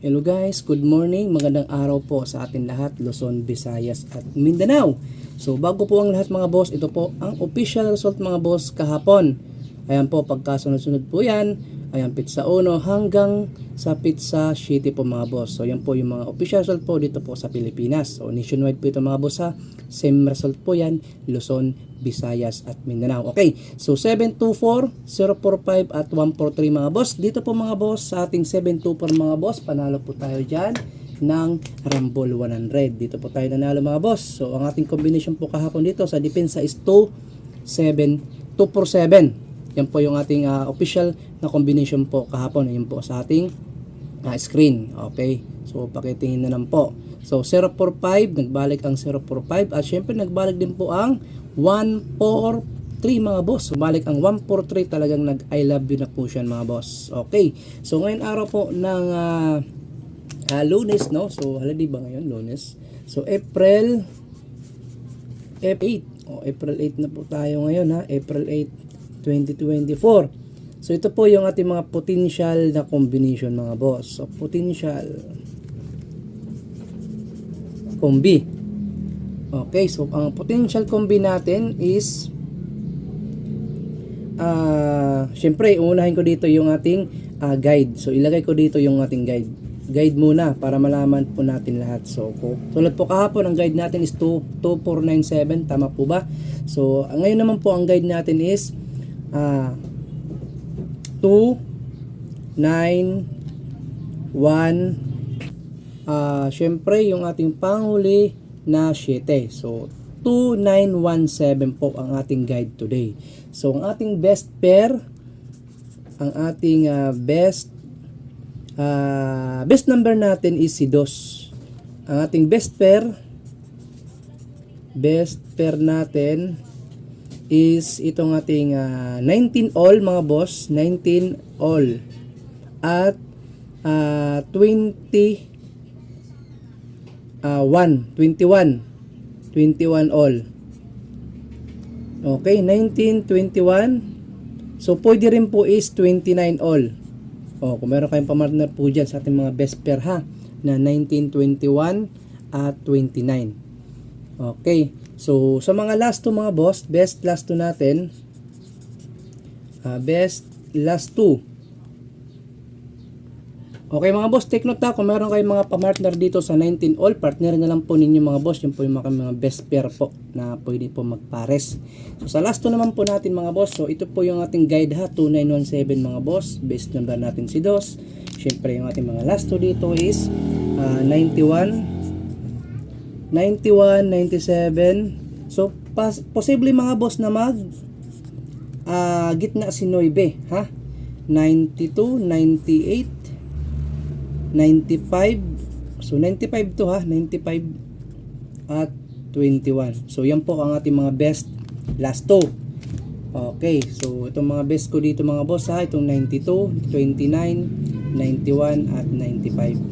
Hello guys, good morning. Magandang araw po sa atin lahat, Luzon, Visayas at Mindanao. So bago po ang lahat mga boss, ito po ang official result mga boss kahapon. Ayan po, pagkasunod-sunod po yan. Ayan, pizza 1 hanggang sa pizza city po mga boss. So yan po yung mga official po dito po sa Pilipinas. So nationwide po ito mga boss ha. Same result po yan, Luzon, Visayas at Mindanao. Okay, so 724, 045 at 143 mga boss. Dito po mga boss sa ating 724 mga boss, panalo po tayo dyan ng Rumble 100. Dito po tayo nanalo mga boss. So ang ating combination po kahapon dito sa depensa is 2, 7, 2 for 7. Yan po yung ating ah, official na combination po kahapon. Yan po sa ating ah, screen. Okay. So pakitingin na lang po. So 045, nagbalik ang 045 at syempre nagbalik din po ang 143 mga boss. Bumalik ang 143 talagang nag I love you na po siya mga boss. Okay. So ngayon araw po ng ah, ah, lunes no. So hala di ba ngayon lunes? So April F8. O April 8 na po tayo ngayon ha. April 8 2024. So ito po yung ating mga potential na combination mga boss. So potential combi. Okay, so ang potential combi natin is ah syempre unahin ko dito yung ating ah, guide. So ilagay ko dito yung ating guide. Guide muna para malaman po natin lahat. So ko, tulad po kahapon ang guide natin is 2, 2497 tama po ba? So ngayon naman po ang guide natin is ah 2 9 1 ah syempre yung ating panghuli na 7. So 2917 po ang ating guide today. So ang ating best pair ang ating ah, best ah, best number natin is si dos. Ang ating best pair best pair natin is itong ating ah, 19 all mga boss, 19 all. At ah, 20 ah, 1, 21. 21 all. Okay, 19, 21. So, pwede rin po is 29 all. O, kung meron kayong pamartner po dyan sa ating mga best pair ha, na 19, 21 at 29. Okay. So, sa mga last two mga boss, best last two natin, ah, best last two. Okay mga boss, take note na kung meron kayong mga pamartner dito sa 19 all, partner na lang po ninyo mga boss, yun po yung mga, mga best pair po na pwede po magpares. So sa last two naman po natin mga boss, so ito po yung ating guide ha, 2917 mga boss, best number natin si DOS. Siyempre yung ating mga last two dito is ah, 91, 91, 97. So pas, posible mga boss na mag ah, gitna si 9 ha. 92, 98, 95 so 95 to ha? 95 at 21 so yan po ang ating mga best last two. Okay so itong mga best ko dito mga boss ha? itong 92 29 91 at 95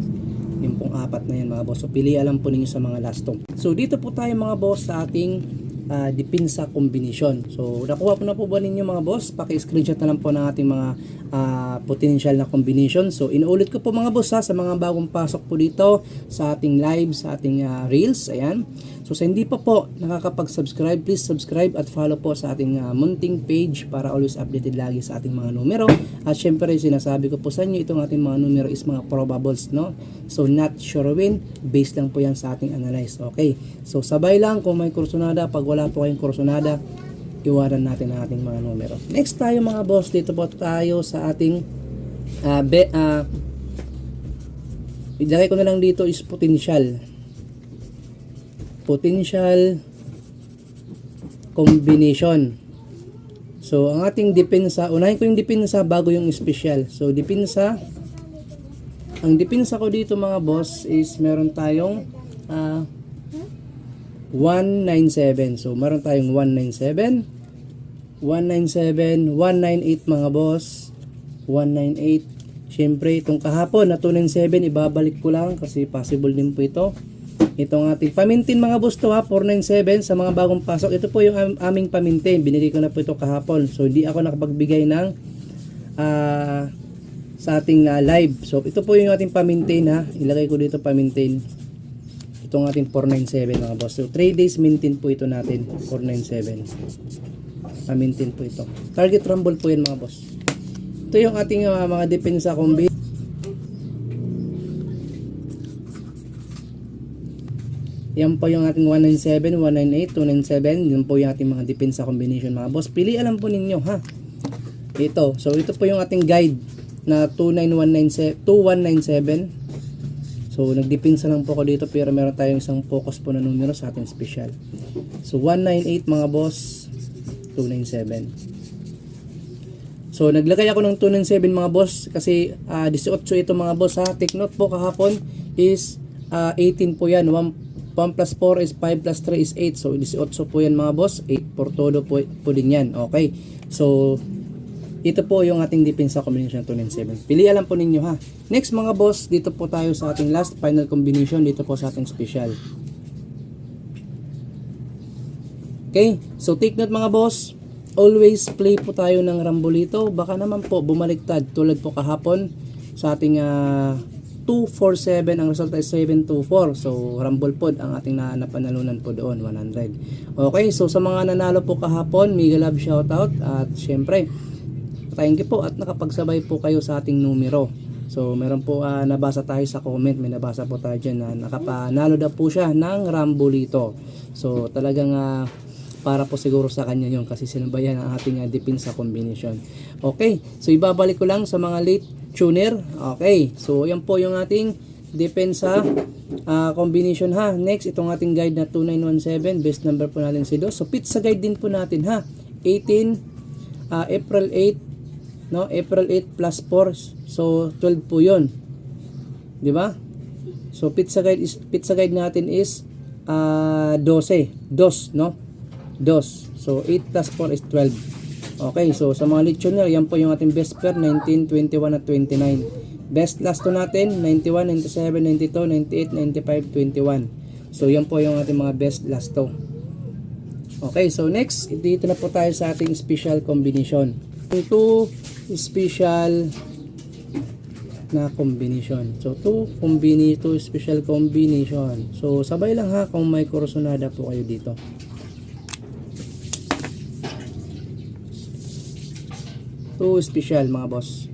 yung pong apat na yan mga boss so pili alam po ninyo sa mga last two so dito po tayo mga boss sa ating uh, dipinsa combination. So, nakuha po na po ba ninyo mga boss? Paki-screenshot na lang po ng ating mga ah, potential na combination. So, inuulit ko po mga boss ha, sa mga bagong pasok po dito sa ating live, sa ating ah, reels. Ayan. So, sa hindi pa po nakakapag-subscribe, please subscribe at follow po sa ating ah, munting page para always updated lagi sa ating mga numero. At syempre, sinasabi ko po sa inyo, itong ating mga numero is mga probables, no? So, not sure win, based lang po yan sa ating analyze. Okay. So, sabay lang kung may kursunada, pag wala po kayong kursunada, iwanan natin ang ating mga numero. Next tayo mga boss, dito po tayo sa ating ah, be, ilagay ko na lang dito is potential potential combination. So, ang ating depensa, unahin ko yung depensa bago yung special. So, depensa, ang depensa ko dito mga boss is meron tayong ah, 197. So, meron tayong 197, 197, 198 mga boss, 198. Siyempre, itong kahapon na 297, ibabalik ko lang kasi possible din po ito. Itong ating pamintin mga boss to ha, 497 sa mga bagong pasok. Ito po yung am- aming pamintin. Binigay ko na po ito kahapon. So, hindi ako nakapagbigay ng ah sa ating ah, live. So ito po yung ating pa-maintain ha. Ilagay ko dito pa-maintain. Itong ating 497 mga boss. So 3 days maintain po ito natin. 497. Pa-maintain po ito. Target rumble po yan mga boss. Ito yung ating ah, mga depensa combi. Yan po yung ating 197, 198, 297. Yan po yung ating mga depensa combination mga boss. Pili alam po ninyo ha. Ito. So ito po yung ating guide na 29197 2197. So nagdepensa lang po ako dito pero meron tayong isang focus po na numero sa ating special. So 198 mga boss, 297. So naglagay ako ng 297 mga boss kasi ah, 18 ito mga boss ha. Take note po kahapon is ah, 18 po yan. 1 1 plus 4 is 5 plus 3 is 8. So 18 po yan mga boss. 8 por todo po, po din yan. Okay. So ito po yung ating depensa combination 297. Pili alam po ninyo ha. Next mga boss, dito po tayo sa ating last final combination dito po sa ating special. Okay, so take note mga boss. Always play po tayo ng rambolito. Baka naman po bumaliktad tulad po kahapon sa ating ah, 247 ang resulta is 724 so rumble pod ang ating na napanalunan po doon 100 okay so sa mga nanalo po kahapon mega love shoutout at syempre thank you po at nakapagsabay po kayo sa ating numero. So meron po ah, nabasa tayo sa comment may nabasa po tayo dyan na nakapanalo daw po siya ng rambolito. So talagang ah, para po siguro sa kanya yun kasi sinabayan ang ating uh, depensa combination. Okay, so ibabalik ko lang sa mga late tuner. Okay, so yan po yung ating depensa uh, combination ha. Next, itong ating guide na 2917, best number po natin si Dos. So pizza guide din po natin ha. 18, uh, April 8, no? April 8 plus 4, so 12 po yun. Di ba? So pizza guide is pizza guide natin is uh, 12, dos, no? dos. So, 8 plus 4 is 12. Okay, so sa mga lectioner, yan po yung ating best pair, 19, 21 at 29. Best last to natin, 91, 97, 92, 98, 95, 21. So, yan po yung ating mga best last to. Okay, so next, dito na po tayo sa ating special combination. Yung two special na combination. So, two combini, two special combination. So, sabay lang ha kung may kursunada po kayo dito. Two special mga boss.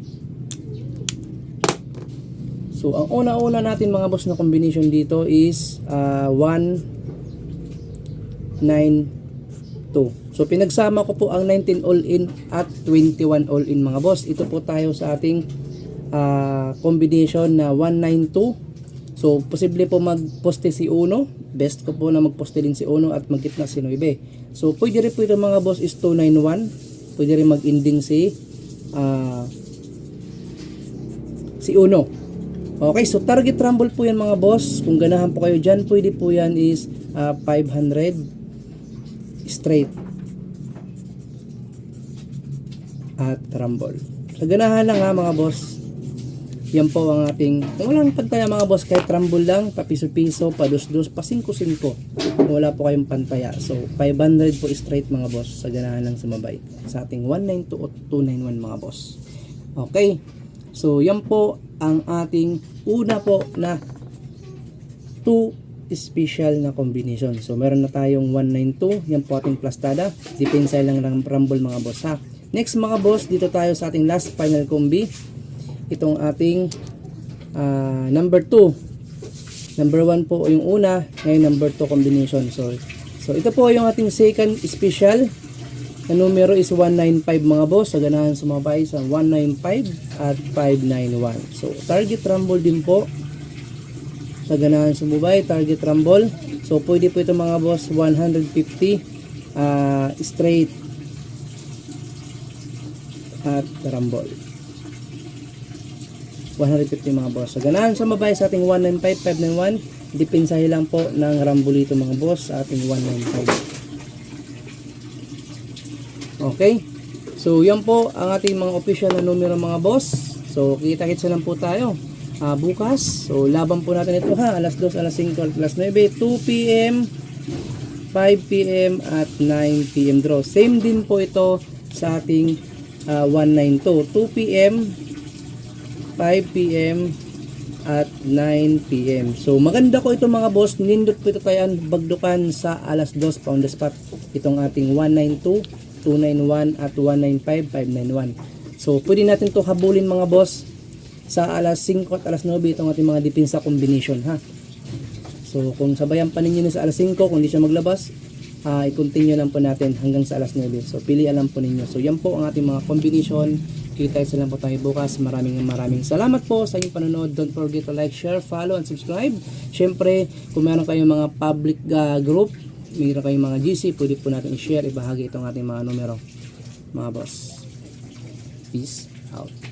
So, ang una-una natin mga boss na combination dito is uh, 1, 9, 2. So, pinagsama ko po ang 19 all-in at 21 all-in mga boss. Ito po tayo sa ating uh, combination na 192. So, posible po magposte si Uno. Best ko po na magposte din si Uno at magkitna si Noybe. So, pwede rin po ito mga boss is 291. Pwede rin mag-ending si ah, si Uno. Okay, so target rumble po yan mga boss. Kung ganahan po kayo dyan, pwede po yan is ah, 500 straight at rumble. Sa ganahan lang ha mga boss. Yan po ang ating, kung walang pantaya mga boss, kahit rumble lang, pa piso-piso, pa dus-dus, pa 5-5. Kung wala po kayong pantaya. So, 500 po straight mga boss, sa ganahan lang sumabay. Sa ating 192 o 291 mga boss. Okay. So, yan po ang ating una po na 2 special na combination. So, meron na tayong 192. Yan po ating plastada. Depensa lang ng rumble mga boss ha. Next mga boss, dito tayo sa ating last final combi. Itong ating ah, number 2. Number 1 po yung una, ngayon number 2 combination. So, so ito po yung ating second special. Na numero is 195 mga boss. Sa ganahan sumabay sa 195 at 591. So, target rumble din po. Sa ganahan sumabay, target rumble. So, pwede po ito mga boss 150 ah, straight at rumble. 150 mga boss. So, ganahan sa mabay sa ating 195, 591. Depensahe lang po ng rambulito mga boss sa ating 195. Okay? So, yan po ang ating mga official na numero mga boss. So, kita-kitsa lang po tayo. Ah, bukas. So, laban po natin ito ha. Alas 2, alas 5, alas 9, 2 p.m., 5 p.m. at 9 p.m. draw. Same din po ito sa ating ah, 192. 2 p.m., 5 p.m. at 9 p.m. So maganda ko ito mga boss, nindot po ito tayan bagdukan sa alas 2 pa on the spot. Itong ating 192, 291 at 195, 591. So pwede natin to habulin mga boss sa alas 5 at alas 9 itong ating mga depensa combination ha. So kung sabayan pa ninyo sa alas 5 kung hindi siya maglabas, ah i-continue lang po natin hanggang sa alas 9. So pilian lang po ninyo. So yan po ang ating mga combination. Kita sa lang po tayo bukas. Maraming maraming salamat po sa inyong panonood. Don't forget to like, share, follow, and subscribe. Siyempre, kung meron kayong mga public ah, group, meron kayong mga GC, pwede po natin i-share, ibahagi itong ating mga numero. Mga boss. Peace out.